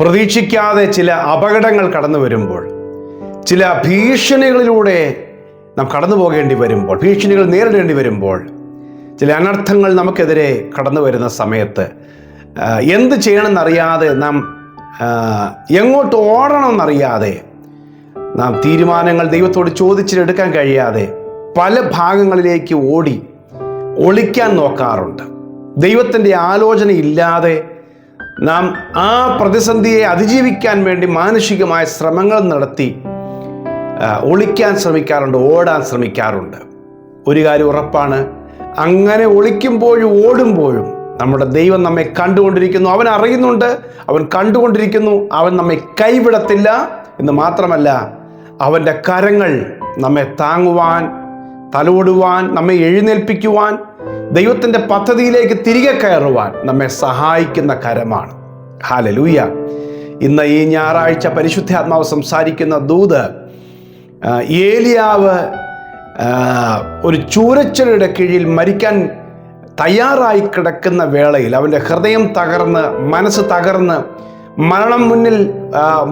പ്രതീക്ഷിക്കാതെ ചില അപകടങ്ങൾ കടന്നു വരുമ്പോൾ ചില ഭീഷണികളിലൂടെ നാം കടന്നു പോകേണ്ടി വരുമ്പോൾ ഭീഷണികൾ നേരിടേണ്ടി വരുമ്പോൾ ചില അനർത്ഥങ്ങൾ നമുക്കെതിരെ കടന്നു വരുന്ന സമയത്ത് എന്ത് ചെയ്യണമെന്നറിയാതെ നാം എങ്ങോട്ട് ഓടണമെന്നറിയാതെ നാം തീരുമാനങ്ങൾ ദൈവത്തോട് ചോദിച്ചിട്ടെടുക്കാൻ കഴിയാതെ പല ഭാഗങ്ങളിലേക്ക് ഓടി ഒളിക്കാൻ നോക്കാറുണ്ട്. ദൈവത്തിന്റെ ആലോചന ഇല്ലാതെ നാം ആ പ്രതിസന്ധിയെ അതിജീവിക്കാൻ വേണ്ടി മാനുഷികമായ ശ്രമങ്ങൾ നടത്തി ഒളിക്കാൻ ശ്രമിക്കാറുണ്ട് ഓടാൻ ശ്രമിക്കാറുണ്ട്. ഒരു കാര്യം ഉറപ്പാണ് അങ്ങനെ ഒളിക്കുമ്പോഴും ഓടുമ്പോഴും നമ്മുടെ ദൈവം നമ്മെ കണ്ടുകൊണ്ടിരിക്കുന്നു. അവൻ അറിയുന്നുണ്ട് അവൻ കണ്ടുകൊണ്ടിരിക്കുന്നു അവൻ നമ്മെ കൈവിടത്തില്ല എന്ന് മാത്രമല്ല അവന്റെ കരങ്ങൾ നമ്മെ താങ്ങുവാൻ തലോടുവാൻ നമ്മെ എഴുന്നേൽപ്പിക്കുവാൻ ദൈവത്തിന്റെ പദ്ധതിയിലേക്ക് തിരികെ കയറുവാൻ നമ്മെ സഹായിക്കുന്ന കരമാണ്. ഹാലലൂയ ഇന്ന് ഈ ഞായറാഴ്ച പരിശുദ്ധാത്മാവ് സംസാരിക്കുന്ന ദൂത് ഏലിയാവ് ഒരു ചൂരച്ചെടിയുടെ കീഴിൽ മരിക്കാൻ തയ്യാറായി കിടക്കുന്ന വേളയിൽ അവന്റെ ഹൃദയം തകർന്ന് മനസ്സ് തകർന്ന് മരണം മുന്നിൽ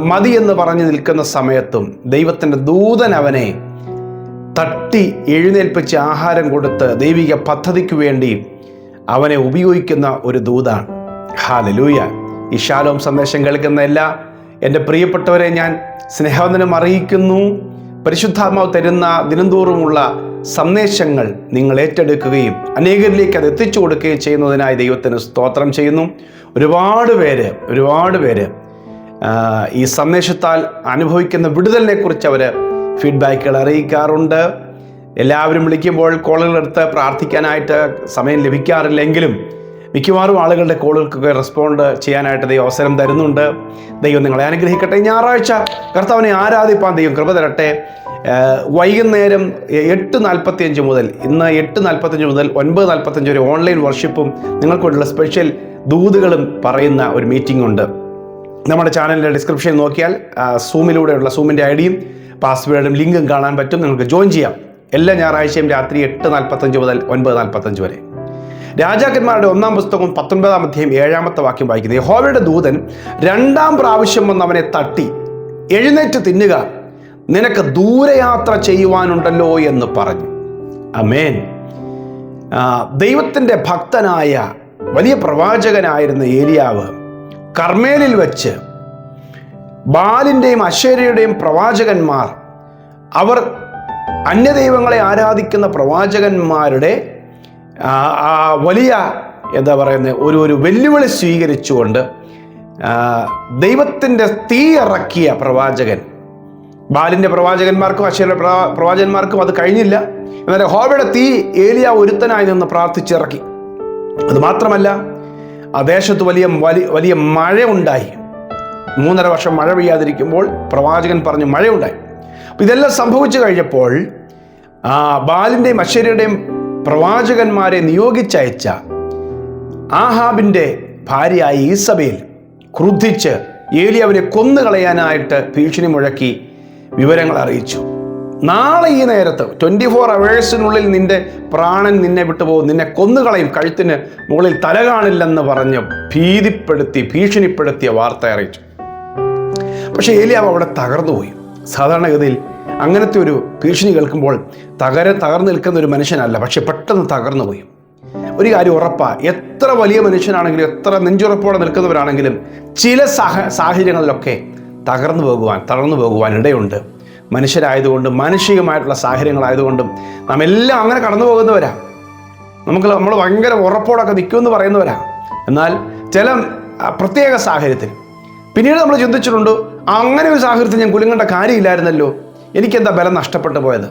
മതി എന്ന് പറഞ്ഞു നിൽക്കുന്ന സമയത്തും ദൈവത്തിന്റെ ദൂതൻ അവനെ തട്ടി എഴുന്നേൽപ്പിച്ച് ആഹാരം കൊടുത്ത് ദൈവിക പദ്ധതിക്ക് വേണ്ടി അവനെ ഉപയോഗിക്കുന്ന ഒരു ദൂതാണ്. ഹാലലൂയ. ഈ ശാലോം സന്ദേശം കേൾക്കുന്ന എല്ലാ എന്റെ പ്രിയപ്പെട്ടവരെ ഞാൻ സ്നേഹവന്ദനം അറിയിക്കുന്നു. പരിശുദ്ധാത്മാവ് തരുന്ന ദിനംതോറുമുള്ള സന്ദേശങ്ങൾ നിങ്ങൾ ഏറ്റെടുക്കുകയും അനേകരിലേക്ക് അത് എത്തിച്ചു കൊടുക്കുകയും ചെയ്യുന്നതിനായി ദൈവത്തിന് സ്തോത്രം ചെയ്യുന്നു. ഒരുപാട് പേര് ഒരുപാട് പേര് ഈ സന്ദേശത്താൽ അനുഭവിക്കുന്ന വിടുതലിനെ കുറിച്ച് അവർ ഫീഡ്ബാക്കുകൾ അറിയിക്കാറുണ്ട്. എല്ലാവരും വിളിക്കുമ്പോൾ കോളുകൾ എടുത്ത് പ്രാർത്ഥിക്കാനായിട്ട് സമയം ലഭിക്കാറില്ലെങ്കിലും മിക്കവാറും ആളുകളുടെ കോളുകൾക്കൊക്കെ റെസ്പോണ്ട് ചെയ്യാനായിട്ട് ദൈവം അവസരം തരുന്നുണ്ട്. ദൈവം നിങ്ങളെ അനുഗ്രഹിക്കട്ടെ. ഞായറാഴ്ച കർത്താവിനെ ആരാധിപ്പാൻ ദൈവം കൃപ തരട്ടെ. വൈകുന്നേരം എട്ട് നാൽപ്പത്തിയഞ്ച് മുതൽ ഇന്ന് എട്ട് നാൽപ്പത്തഞ്ച് മുതൽ ഒൻപത് നാൽപ്പത്തഞ്ച് വരെ ഓൺലൈൻ വർഷിപ്പും നിങ്ങൾക്കുള്ള സ്പെഷ്യൽ ദൂതുകളും പറയുന്ന ഒരു മീറ്റിംഗ് ഉണ്ട്. നമ്മുടെ ചാനലിന്റെ ഡിസ്ക്രിപ്ഷൻ നോക്കിയാൽ സൂമിലൂടെയുള്ള സൂമിന്റെ ഐ ഡിയും പാസ്വേഡും ലിങ്കും കാണാൻ പറ്റും. നിങ്ങൾക്ക് ജോയിൻ ചെയ്യാം. എല്ലാ ഞായറാഴ്ചയും രാത്രി എട്ട് നാൽപ്പത്തഞ്ച് മുതൽ ഒൻപത് നാൽപ്പത്തഞ്ച് വരെ. രാജാക്കന്മാരുടെ ഒന്നാം പുസ്തകം പത്തൊൻപതാം അധ്യായം ഏഴാമത്തെ വാക്യം വായിക്കുന്നത് യഹോവയുടെ ദൂതൻ രണ്ടാം പ്രാവശ്യം വന്ന് അവനെ തട്ടി എഴുന്നേറ്റ് തിന്നുക. നിനക്ക് ദൂരയാത്ര ചെയ്യുവാനുണ്ടല്ലോ എന്ന് പറഞ്ഞു. അമേൻ ദൈവത്തിന്റെ ഭക്തനായ വലിയ പ്രവാചകനായിരുന്ന ഏലിയാവ് കർമ്മേലിൽ വെച്ച് ബാലിന്റെയും അശേരയുടെയും പ്രവാചകന്മാർ അവർ അന്യദൈവങ്ങളെ ആരാധിക്കുന്ന പ്രവാചകന്മാരുടെ വലിയ എന്താ പറയുന്നത് ഒരു ഒരു വെല്ലുവിളി സ്വീകരിച്ചുകൊണ്ട് ദൈവത്തിന്റെ തീ ഇറക്കിയ പ്രവാചകൻ. ബാലിന്റെ പ്രവാചകന്മാർക്കും അശേര പ്രവാചകന്മാർക്കും അത് കഴിഞ്ഞില്ല. എന്നാൽ ഹോബയുടെ തീ ഏലിയ ഒരുത്തനായി നിന്ന് പ്രാർത്ഥിച്ചിറക്കി. അത് മാത്രമല്ല ആ ദേശത്ത് വലിയ വലിയ മഴ ഉണ്ടായി മൂന്നര വർഷം മഴ പെയ്യാതിരിക്കുമ്പോൾ പ്രവാചകൻ പറഞ്ഞു മഴയുണ്ടായി. അപ്പം ഇതെല്ലാം സംഭവിച്ചു കഴിഞ്ഞപ്പോൾ ബാലിന്റെയും അശ്വര്യയുടെയും പ്രവാചകന്മാരെ നിയോഗിച്ചയച്ച ആഹാബിന്റെ ഭാര്യയായ ഈസബേൽ ക്രുദ്ധിച്ച് ഏലിയാവിനെ കൊന്നുകളയാനായിട്ട് ഭീഷണി മുഴക്കി വിവരങ്ങൾ അറിയിച്ചു. നാളെ ഈ നേരത്ത് ട്വന്റി ഫോർ അവേഴ്സിനുള്ളിൽ നിന്റെ പ്രാണൻ നിന്നെ വിട്ടുപോകും നിന്നെ കൊന്നുകളയും കഴുത്തിന് മുകളിൽ തല കാണില്ലെന്ന് പറഞ്ഞ് ഭീതിപ്പെടുത്തി ഭീഷണിപ്പെടുത്തിയ വാർത്ത അറിയിച്ചു. പക്ഷേ ഏലിയാവ് അവിടെ തകർന്നുപോയി സാധാരണഗതിയിൽ അങ്ങനത്തെ ഒരു ഭീഷണി കേൾക്കുമ്പോൾ തകര തകർന്നു നിൽക്കുന്ന ഒരു മനുഷ്യനല്ല പക്ഷെ പെട്ടെന്ന് തകർന്നു പോയി. ഒരു കാര്യം ഉറപ്പാ എത്ര വലിയ മനുഷ്യനാണെങ്കിലും എത്ര നെഞ്ചുറപ്പോടെ നിൽക്കുന്നവരാണെങ്കിലും ചില സാഹ സാഹചര്യങ്ങളിലൊക്കെ തകർന്നു പോകുവാൻ തളർന്നു പോകുവാൻ ഇടയുണ്ട്. മനുഷ്യരായതുകൊണ്ടും മാനുഷികമായിട്ടുള്ള സാഹചര്യങ്ങളായതുകൊണ്ടും നാം എല്ലാം അങ്ങനെ കടന്നു പോകുന്നവരാ. നമുക്ക് നമ്മൾ ഭയങ്കര ഉറപ്പോടൊക്കെ നിൽക്കുമെന്ന് പറയുന്നവരാ. എന്നാൽ ചില പ്രത്യേക സാഹചര്യത്തിൽ പിന്നീട് നമ്മൾ ചിന്തിച്ചിട്ടുണ്ട് അങ്ങനെ ഒരു സാഹചര്യത്തിൽ ഞാൻ കുലുങ്ങേണ്ട കാര്യമില്ലായിരുന്നല്ലോ. എനിക്കെന്താ ബലം നഷ്ടപ്പെട്ടു പോയത്?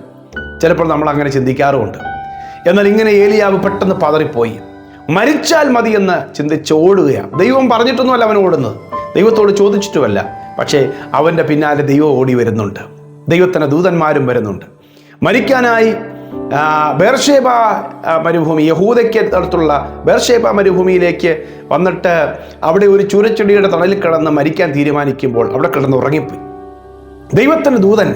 ചിലപ്പോൾ നമ്മൾ അങ്ങനെ ചിന്തിക്കാറുമുണ്ട്. എന്നാൽ ഇങ്ങനെ ഏലിയാവ് പെട്ടെന്ന് പതറിപ്പോയി. മരിച്ചാൽ മതി എന്ന് ചിന്തിച്ച് ഓടുകയാണ്. ദൈവം പറഞ്ഞിട്ടൊന്നുമല്ല അവൻ ഓടുന്നത്. ദൈവത്തോട് ചോദിച്ചിട്ടുമല്ല. പക്ഷേ അവന്റെ പിന്നാലെ ദൈവം ഓടി വരുന്നുണ്ട്. ദൈവത്തിന്റെ ദൂതന്മാരും വരുന്നുണ്ട്. മരിക്കാനായി ബേർഷേബ മരുഭൂമി യഹൂദയ്ക്ക് അടുത്തുള്ള ബേർഷേബ മരുഭൂമിയിലേക്ക് വന്നിട്ട് അവിടെ ഒരു ചുരച്ചെടിയുടെ തണലിൽ കിടന്ന് മരിക്കാൻ തീരുമാനിക്കുമ്പോൾ അവിടെ കിടന്ന് ഉറങ്ങിപ്പോയി. ദൈവത്തിന്റെ ദൂതൻ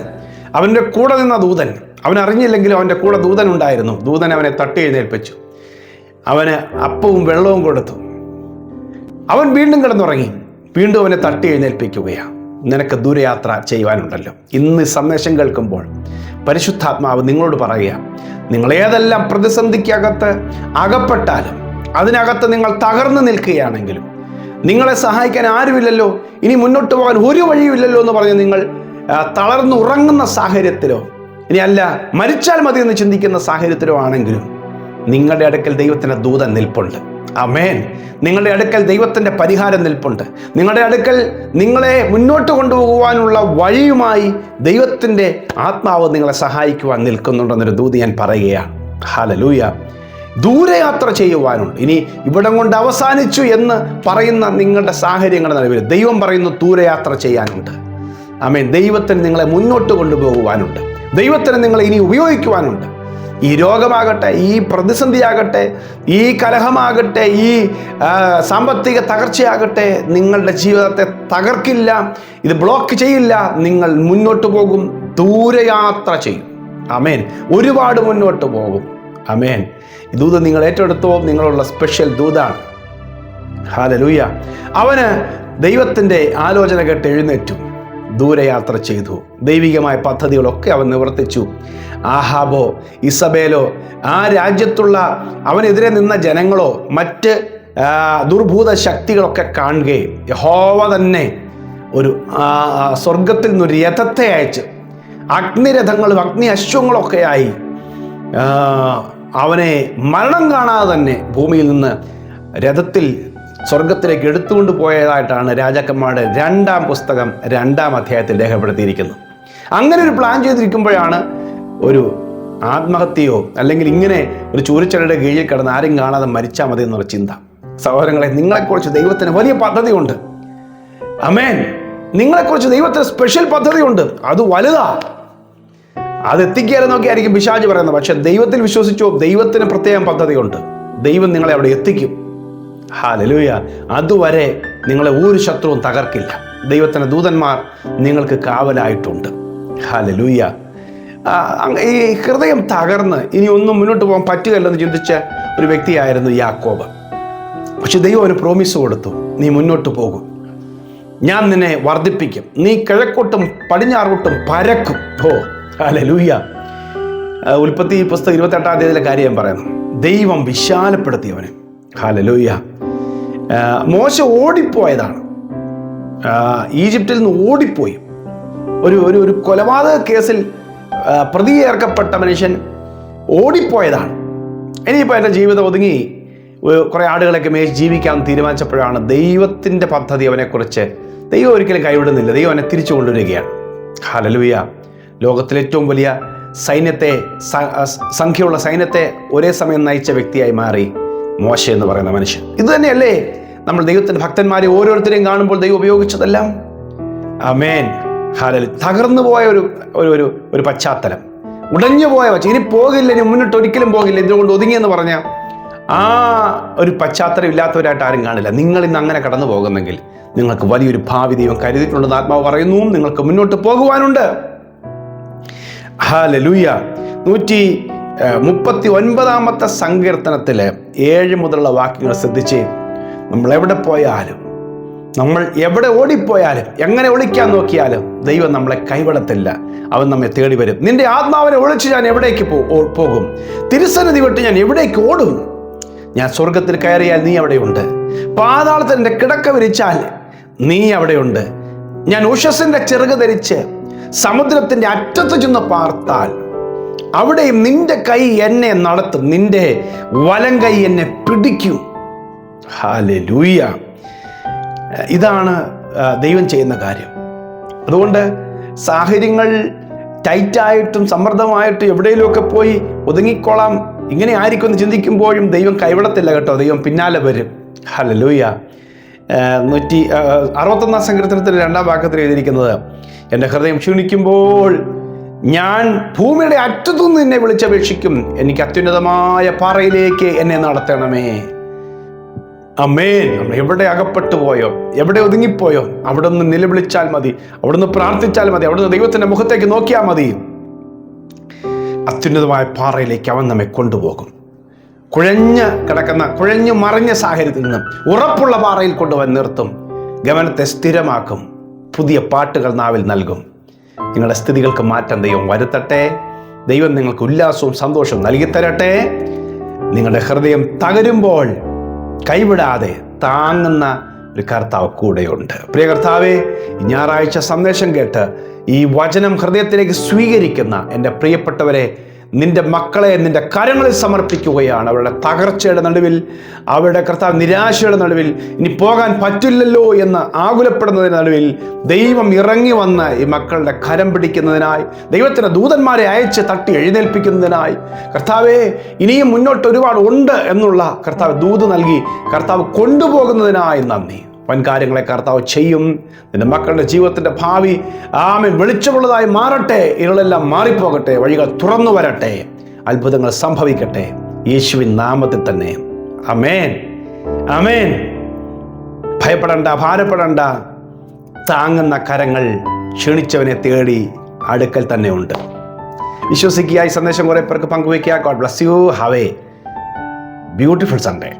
അവന്റെ കൂടെ നിന്ന ദൂതൻ അവൻ അറിഞ്ഞില്ലെങ്കിലും അവന്റെ കൂടെ ദൂതൻ ഉണ്ടായിരുന്നു. ദൂതൻ അവനെ തട്ടി എഴുന്നേൽപ്പിച്ചു. അവന് അപ്പവും വെള്ളവും കൊടുത്തു. അവൻ വീണ്ടും കിടന്നുറങ്ങി. വീണ്ടും അവനെ തട്ടി എഴുന്നേൽപ്പിക്കുകയാണ്. നിനക്ക് ദൂരയാത്ര ചെയ്യുവാനുണ്ടല്ലോ. ഇന്ന് സന്ദേശം കേൾക്കുമ്പോൾ പരിശുദ്ധാത്മാവ് നിങ്ങളോട് പറയുക നിങ്ങളേതെല്ലാം പ്രതിസന്ധിക്കകത്ത് അകപ്പെട്ടാലും അതിനകത്ത് നിങ്ങൾ തകർന്നു നിൽക്കുകയാണെങ്കിലും നിങ്ങളെ സഹായിക്കാൻ ആരുമില്ലല്ലോ ഇനി മുന്നോട്ട് പോകാൻ ഒരു വഴിയുമില്ലല്ലോ എന്ന് പറഞ്ഞ് നിങ്ങൾ തളർന്നു ഉറങ്ങുന്ന സാഹചര്യത്തിലോ ഇനി അല്ല മരിച്ചാൽ മതി എന്ന് ചിന്തിക്കുന്ന സാഹചര്യത്തിലോ ആണെങ്കിലും നിങ്ങളുടെ അടുക്കൽ ദൈവത്തിന്റെ ദൂതൻ നിൽപ്പുണ്ട്. അമേൻ നിങ്ങളുടെ അടുക്കൽ ദൈവത്തിന്റെ പരിഹാരം നിൽപ്പുണ്ട്. നിങ്ങളുടെ അടുക്കൽ നിങ്ങളെ മുന്നോട്ട് കൊണ്ടുപോകുവാനുള്ള വഴിയുമായി ദൈവത്തിന്റെ ആത്മാവ് നിങ്ങളെ സഹായിക്കുവാൻ നിൽക്കുന്നുണ്ടെന്നൊരു ദൂതി ഞാൻ പറയുകയാണ്. ഹാലലൂയ ദൂരയാത്ര ചെയ്യുവാനുണ്ട്. ഇനി ഇവിടം കൊണ്ട് അവസാനിച്ചു എന്ന് പറയുന്ന നിങ്ങളുടെ സാഹചര്യങ്ങളുടെ നിലവിൽ. ദൈവം പറയുന്നു ദൂരയാത്ര ചെയ്യാനുണ്ട്. ആമേൻ. ദൈവത്തിന് നിങ്ങളെ മുന്നോട്ട് കൊണ്ടുപോകുവാനുണ്ട്. ദൈവത്തിന് നിങ്ങളെ ഇനി ഉപയോഗിക്കുവാനുണ്ട്. ഈ രോഗമാകട്ടെ ഈ പ്രതിസന്ധിയാകട്ടെ ഈ കലഹമാകട്ടെ ഈ സാമ്പത്തിക തകർച്ചയാകട്ടെ നിങ്ങളുടെ ജീവിതത്തെ തകർക്കില്ല ഇത് ബ്ലോക്ക് ചെയ്യില്ല നിങ്ങൾ മുന്നോട്ട് പോകും ദൂരയാത്ര ചെയ്യും. അമേൻ ഒരുപാട് മുന്നോട്ട് പോകും. അമേൻ ദൂത് നിങ്ങൾ ഏറ്റെടുത്തോ നിങ്ങളുള്ള സ്പെഷ്യൽ ദൂതാണ്. ഹാലലൂയ അവന് ദൈവത്തിന്റെ ആലോചന കേട്ട് എഴുന്നേറ്റു. ദൂരയാത്ര ചെയ്തു. ദൈവികമായ പദ്ധതികളൊക്കെ അവൻ നിവർത്തിച്ചു. ആഹാബോ ഇസബേലോ ആ രാജ്യത്തുള്ള അവനെതിരെ നിന്ന ജനങ്ങളോ മറ്റ് ദുർഭൂത ശക്തികളൊക്കെ കാണുകയും യഹോവ തന്നെ ഒരു സ്വർഗത്തിൽ നിന്നൊരു രഥത്തെ അയച്ച് അഗ്നിരഥങ്ങളും അഗ്നി അശ്വങ്ങളൊക്കെയായി അവനെ മരണം കാണാതെ തന്നെ ഭൂമിയിൽ നിന്ന് രഥത്തിൽ സ്വർഗത്തിലേക്ക് എടുത്തുകൊണ്ട് പോയതായിട്ടാണ് രാജാക്കന്മാരുടെ രണ്ടാം പുസ്തകം രണ്ടാം അധ്യായത്തിൽ രേഖപ്പെടുത്തിയിരിക്കുന്നത്. അങ്ങനെ ഒരു പ്ലാൻ ചെയ്തിരിക്കുമ്പോഴാണ് ഒരു ആത്മഹത്യയോ അല്ലെങ്കിൽ ഇങ്ങനെ ഒരു ചൂരിച്ചടയുടെ കീഴിൽ കിടന്ന് ആരും കാണാതെ മരിച്ചാൽ മതി എന്നുള്ള ചിന്ത. സഹോദരങ്ങളെ നിങ്ങളെക്കുറിച്ച് ദൈവത്തിന് വലിയ പദ്ധതിയുണ്ട്. അമേൻ നിങ്ങളെക്കുറിച്ച് ദൈവത്തിന് സ്പെഷ്യൽ പദ്ധതിയുണ്ട്. അത് വലുതാ. അത് എത്തിക്കാരെന്നൊക്കെ ആയിരിക്കും പിശാജ് പറയുന്നത്. പക്ഷെ ദൈവത്തിൽ വിശ്വസിച്ചോ ദൈവത്തിന് പ്രത്യേകം പദ്ധതിയുണ്ട്. ദൈവം നിങ്ങളെ അവിടെ എത്തിക്കും. ഹാലലൂയ. അതുവരെ നിങ്ങളെ ഒരു ശത്രുവും തകർക്കില്ല. ദൈവത്തിന്റെ ദൂതന്മാർ നിങ്ങൾക്ക് കാവലായിട്ടുണ്ട്. ഹാലലൂയ. ഈ ഹൃദയം തകർന്ന് ഇനി ഒന്നും മുന്നോട്ട് പോകാൻ പറ്റുകയില്ലെന്ന് ചിന്തിച്ച ഒരു വ്യക്തിയായിരുന്നു യാക്കോബ്. പക്ഷെ ദൈവം അവന് പ്രോമിസ് കൊടുത്തു നീ മുന്നോട്ട് പോകും. ഞാൻ നിന്നെ വർദ്ധിപ്പിക്കും. നീ കിഴക്കോട്ടും പടിഞ്ഞാറോട്ടും പരക്കും. ഓ ഹല്ലേലൂയ ആ, ഉൽപ്പത്തി പുസ്തകം ഇരുപത്തെട്ടാം തീയതിയിലെ കാര്യം പറയുന്നു. ദൈവം വിശാലപ്പെടുത്തിയവന്. ഹാലലൂയ മോശ ഓടിപ്പോയതാണ്. ഈജിപ്തിൽ നിന്ന് ഓടിപ്പോയി. ഒരു ഒരു ഒരു കൊലപാതക കേസിൽ പ്രതിയേർക്കപ്പെട്ട മനുഷ്യൻ ഓടിപ്പോയതാണ്. ഇനിയിപ്പോൾ എന്റെ ജീവിതം ഒതുങ്ങി. കുറേ ആടുകളൊക്കെ മേച്ച് ജീവിക്കാൻ തീരുമാനിച്ചപ്പോഴാണ് ദൈവത്തിന്റെ പദ്ധതി അവനെക്കുറിച്ച് ദൈവം ഒരിക്കലും കൈവിടുന്നില്ല. ദൈവം അവനെ തിരിച്ചു കൊണ്ടുവരികയാണ്. ഹലലുയ ലോകത്തിലെ ഏറ്റവും വലിയ സൈന്യത്തെ സംഖ്യയുള്ള സൈന്യത്തെ ഒരേ സമയം നയിച്ച വ്യക്തിയായി മാറി. മോശ എന്ന് പറയുന്ന മനുഷ്യൻ. ഇത് തന്നെയല്ലേ? നമ്മൾ ദൈവത്തിന്റെ ഭക്തന്മാരെ ഓരോരുത്തരെയും കാണുമ്പോൾ ദൈവം ഉപയോഗിച്ചതെല്ലാം. അമേൻ ഹാലലി തകർന്നു പോയ ഒരു ഒരു ഒരു പശ്ചാത്തലം. ഉടഞ്ഞു പോയ പക്ഷേ ഇനി പോകില്ല ഇനി മുന്നോട്ട് ഒരിക്കലും പോകില്ല. ഇതുകൊണ്ട് ഒതുങ്ങിയെന്ന് പറഞ്ഞ ആ ഒരു പശ്ചാത്തലം ഇല്ലാത്തവരായിട്ട് ആരും കാണില്ല. നിങ്ങൾ ഇന്ന് അങ്ങനെ കടന്നു പോകുന്നെങ്കിൽ നിങ്ങൾക്ക് വലിയൊരു ഭാവി ദൈവം കരുതിയിട്ടുണ്ടെന്ന് ആത്മാവ് പറയുന്നു. നിങ്ങൾക്ക് മുന്നോട്ട് പോകുവാനുണ്ട്. ഹാലലൂയ. നൂറ്റി മുപ്പത്തി ഒൻപതാമത്തെ സങ്കീർത്തനത്തിൽ ഏഴ് മുതലുള്ള വാക്യങ്ങൾ ശ്രദ്ധിച്ച്. നമ്മൾ എവിടെ പോയാലും നമ്മൾ എവിടെ ഓടിപ്പോയാലും എങ്ങനെ ഒളിക്കാൻ നോക്കിയാലും ദൈവം നമ്മളെ കൈവിടത്തില്ല. അവൻ നമ്മെ തേടി വരും. നിന്റെ ആത്മാവിനെ ഒളിച്ച് ഞാൻ എവിടേക്ക് പോകും? തിരുസന്നിധി വിട്ട് ഞാൻ എവിടേക്ക് ഓടും? ഞാൻ സ്വർഗത്തിൽ കയറിയാൽ നീ അവിടെയുണ്ട്. പാതാളത്തിൽ എന്റെ കിടക്ക വിരിച്ചാൽ നീ അവിടെയുണ്ട്. ഞാൻ ഉഷസിന്റെ ചെറുക ധരിച്ച് സമുദ്രത്തിന്റെ അറ്റത്ത് ചെന്ന് പാർത്താൽ അവിടെയും നിന്റെ കൈ എന്നെ നടത്തും. നിന്റെ വലം കൈ എന്നെ പിടിക്കും. ഹാലൂയ്യ ഇതാണ് ദൈവം ചെയ്യുന്ന കാര്യം. അതുകൊണ്ട് സാഹചര്യങ്ങൾ ടൈറ്റായിട്ടും സമ്മർദ്ദമായിട്ടും എവിടെയെങ്കിലുമൊക്കെ പോയി ഒതുങ്ങിക്കോളാം ഇങ്ങനെ ആയിരിക്കും എന്ന് ചിന്തിക്കുമ്പോഴും ദൈവം കൈവിടത്തില്ല കേട്ടോ. ദൈവം പിന്നാലെ വരും. ഹലലൂയ നൂറ്റി അറുപത്തൊന്നാം സങ്കീർത്തനത്തിൽ രണ്ടാം ഭാഗത്തിൽ എഴുതിയിരിക്കുന്നത് എന്റെ ഹൃദയം ക്ഷീണിക്കുമ്പോൾ ഞാൻ ഭൂമിയുടെ അറ്റത്തുനിന്ന് എന്നെ വിളിച്ചപേക്ഷിക്കും. എനിക്ക് അത്യുന്നതമായ പാറയിലേക്ക് എന്നെ നടത്തണമേ. അമേൻ നമ്മൾ എവിടെ അകപ്പെട്ടു പോയോ? എവിടെ ഒതുങ്ങിപ്പോയോ? അവിടെ നിന്ന് നിലവിളിച്ചാൽ മതി. അവിടെ നിന്ന് പ്രാർത്ഥിച്ചാൽ മതി. അവിടെ നിന്ന് ദൈവത്തിന്റെ മുഖത്തേക്ക് നോക്കിയാൽ മതി. അത്യുന്നതമായ പാറയിലേക്ക് അവൻ നമ്മെ കൊണ്ടുപോകും. കുഴഞ്ഞ് കിടക്കുന്ന കുഴഞ്ഞു മറിഞ്ഞ സാഹചര്യത്തിൽ നിന്ന് ഉറപ്പുള്ള പാറയിൽ കൊണ്ടുവന്ന് നിർത്തും. ഗമനത്തെ സ്ഥിരമാക്കും. പുതിയ പാട്ടുകൾ നാവിൽ നൽകും. നിങ്ങളുടെ സ്ഥിതികൾക്ക് മാറ്റം ദൈവം വരുത്തട്ടെ. ദൈവം നിങ്ങൾക്ക് ഉല്ലാസവും സന്തോഷവും നൽകി തരട്ടെ നിങ്ങളുടെ ഹൃദയം തകരുമ്പോൾ കൈവിടാതെ താങ്ങുന്ന ഒരു കർത്താവ് കൂടെയുണ്ട്. പ്രിയ കർത്താവെ ഞായറാഴ്ച സന്ദേശം കേട്ട് ഈ വചനം ഹൃദയത്തിലേക്ക് സ്വീകരിക്കുന്ന എന്റെ പ്രിയപ്പെട്ടവരെ നിന്റെ മക്കളെ നിന്റെ കരങ്ങളിൽ സമർപ്പിക്കുകയാണ്. അവരുടെ തകർച്ചയുടെ നടുവിൽ അവരുടെ കർത്താവ് നിരാശയുടെ നടുവിൽ ഇനി പോകാൻ പറ്റില്ലല്ലോ എന്ന് ആകുലപ്പെടുന്നതിന് നടുവിൽ ദൈവം ഇറങ്ങി വന്ന് ഈ മക്കളുടെ കരം പിടിക്കുന്നതിനായി ദൈവത്തിന്റെ ദൂതന്മാരെ അയച്ച് തട്ടി എഴുന്നേൽപ്പിക്കുന്നതിനായി. കർത്താവെ ഇനിയും മുന്നോട്ട് ഒരുപാട് ഉണ്ട് എന്നുള്ള കർത്താവ് ദൂത് നൽകി കർത്താവ് കൊണ്ടുപോകുന്നതിനായി നന്ദി. വൻ കാര്യങ്ങളെ കർത്താവ് ചെയ്യും. നിന്റെ മക്കളുടെ ജീവിതത്തിന്റെ ഭാവി ആമെ വെളിച്ചമുള്ളതായി മാറട്ടെ. ഇരുളെല്ലാം മാറിപ്പോകട്ടെ. വഴികൾ തുറന്നു വരട്ടെ. അത്ഭുതങ്ങൾ സംഭവിക്കട്ടെ. യേശുവിൻ നാമത്തിൽ തന്നെ. അമേൻ അമേൻ ഭയപ്പെടണ്ട ഭാരപ്പെടണ്ട. താങ്ങുന്ന കരങ്ങൾ ക്ഷണിച്ചവനെ തേടി അടുക്കൽ തന്നെ ഉണ്ട്. വിശ്വസിക്കുക ഈ സന്ദേശം കുറേ പേർക്ക് പങ്കുവയ്ക്കുക. God bless you have a beautiful Sunday